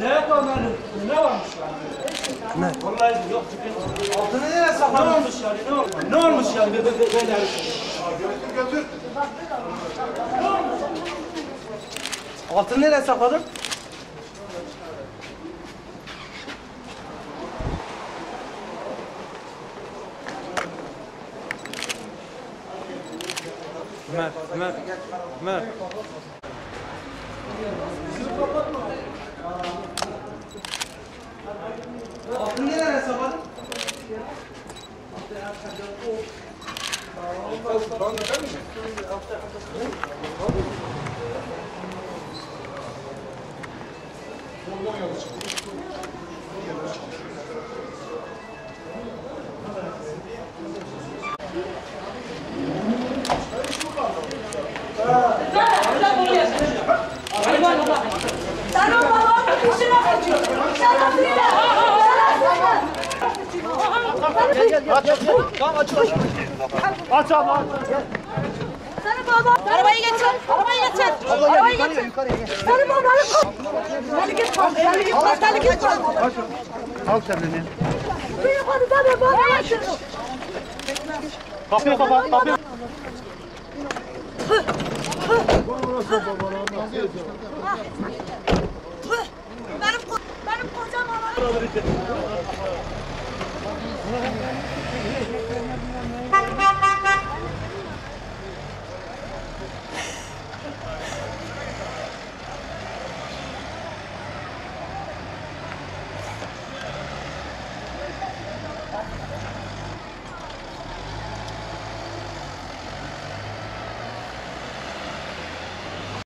Ne yani? Ne varmış yani? Ne? Vallahi yok. Altını nereye sakladın? Ne olmuş yani? Ne olmuş? Ne olmuş yani? Be, be, be, beyler? Altını nereye sakladın? Ömer, Ömer, Ömer. Altını nereye sakladın? Sen o babanın peşine kaçıyorsun. Sen o bile. Senin baban. Arabayı getir. Arabayı getir. Arabayı getir. Senin babanı kop. Hastalık et bırak. Al kendini. Bir yukarı tabi bana açın. Kapıyı kapat, kapıyı. Benim, benim kocam ana.